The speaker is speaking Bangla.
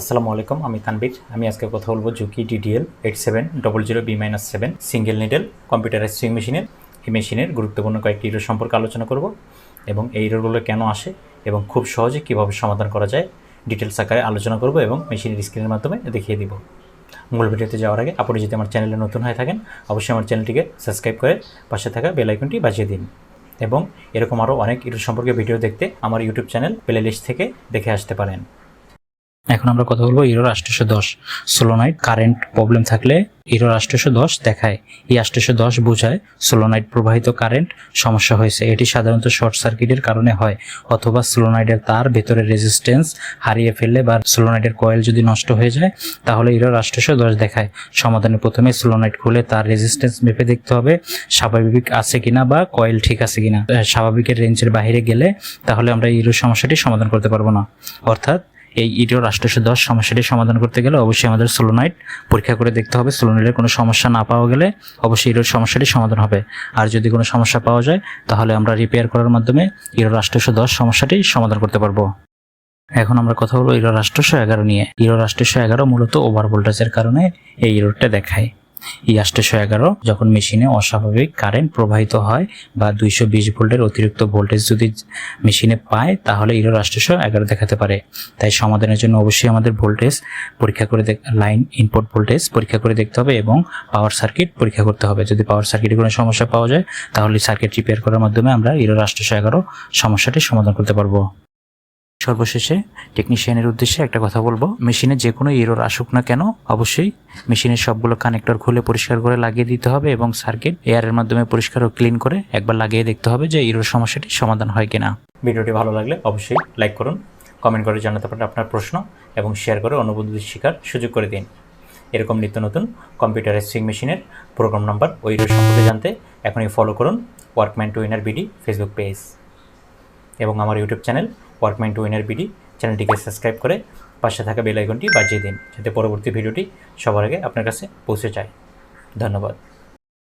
আসসালামু আলাইকুম, আমি তানবির আমি আজকে কথা বলব Juki DDL eight seven double zero B minus seven single needle computerise sewing মেশিনের এই মেশিনের গুরুত্বপূর্ণ কয়েকটি ইরোর সম্পর্কে আলোচনা করব এবং এই ইরোরগুলো কেন আসে এবং খুব সহজে কীভাবে সমাধান করা যায় ডিটেলস আকারে আলোচনা করব এবং মেশিনের স্ক্রিনের মাধ্যমে দেখিয়ে দিব। মূল ভিডিওতে যাওয়ার আগে আপনি যদি আমার চ্যানেলে নতুন হয়ে থাকেন, অবশ্যই আমার চ্যানেলটিকে সাবস্ক্রাইব করে পাশে থাকা বেল আইকনটি বাজিয়ে দিন এবং এরকম আরও অনেক ইরোর সম্পর্কে ভিডিও দেখতে আমার ইউটিউব চ্যানেল প্লে লিস্ট থেকে দেখে আসতে পারেন। এখন আমরা কথা বলব ইরোর আষ্টশো দশ। সোলোনাইট কারেন্ট প্রবলেম থাকলে ইরোর আষ্টশো দশ দেখায়। এই আষ্টশো দশ বোঝায় সোলোনাইট প্রবাহিত কারেন্ট সমস্যা হয়েছে। এটি সাধারণত শর্ট সার্কিটের কারণে হয়, অথবা সোলোনাইটের তার ভেতরে রেজিস্ট্যান্স হারিয়ে ফেললে বা সোলোনাইটের কয়েল যদি নষ্ট হয়ে যায়, তাহলে ইরোর আষ্টশো দশ দেখায়। সমাধানে প্রথমে সোলোনাইট খুলে তার রেজিস্ট্যান্স মেপে দেখতে হবে, স্বাভাবিক আছে কিনা বা কয়েল ঠিক আছে কিনা। স্বাভাবিকের রেঞ্জের বাইরে গেলে তাহলে আমরা ইরোর সমস্যাটি সমাধান করতে পারব না। অর্থাৎ এই ইডিওর আষ্টশো দশ সমস্যাটি সমাধান করতে গেলে অবশ্যই আমাদের সোলোনাইট পরীক্ষা করে দেখতে হবে। সোলোনাইটের কোনো সমস্যা না পাওয়া গেলে অবশ্যই ইরোর সমস্যাটি সমাধান হবে। আর যদি কোনো সমস্যা পাওয়া যায়, তাহলে আমরা রিপেয়ার করার মাধ্যমে ইরোর আষ্টশো দশ সমস্যাটি সমাধান করতে পারব। এখন আমরা কথা বলব ইরো আষ্টশো এগারো নিয়ে। ইরো আষ্টশো এগারো মূলত ওভার ভোল্টেজের কারণে এই রোডটা দেখায়। এই এগারো, যখন মেশিনে অস্বাভাবিক কারেন্ট প্রবাহিত হয় বা দুইশো বিশ ভোল্টের অতিরিক্ত ভোল্টেজ যদি মেশিনে পায়, তাহলে ইরোর আষ্টশো এগারো দেখাতে পারে। তাই সমাধানের জন্য অবশ্যই আমাদের ভোল্টেজ পরীক্ষা করে লাইন ইনপুট ভোল্টেজ পরীক্ষা করে দেখতে হবে এবং পাওয়ার সার্কিট পরীক্ষা করতে হবে। যদি পাওয়ার সার্কিটে কোনো সমস্যা পাওয়া যায়, তাহলে সার্কিট রিপেয়ার করার মাধ্যমে আমরা ইরোর আষ্টশো এগারো সমস্যাটি সমাধান করতে পারব। সর্বশেষে টেকনিশিয়ানের উদ্দেশ্যে একটা কথা বলব। মেশিনে যে কোনো ইরোর আসুক না কেন, অবশ্যই মেশিনের সবগুলো কানেক্টর খুলে পরিষ্কার করে লাগিয়ে দিতে হবে এবং সার্কিট এয়ারের মাধ্যমে পরিষ্কার ও ক্লিন করে একবার লাগিয়ে দেখতে হবে যে ইরোর সমস্যাটি সমাধান হয় কিনা। ভিডিওটি ভালো লাগলে অবশ্যই লাইক করুন কমেন্ট করে জানাতে পারেন আপনার প্রশ্ন এবং শেয়ার করে অনুবন্ধুদের শেখার সুযোগ করে দিন। এরকম নিত্য নতুন কম্পিউটার সুইং মেশিনের প্রোগ্রাম নাম্বার ও ইরোর সম্পর্কে জানতে এখনই ফলো করুন workman to winner BD Facebook page এবং আমার YouTube channel workman to winner BD, চ্যানেলটিকে সাবস্ক্রাইব করে পাশে থাকা বেল আইকনটি বাজিয়ে দিন, যাতে পরবর্তী ভিডিওটি সবার আগে আপনার কাছে পৌঁছে যায়। ধন্যবাদ।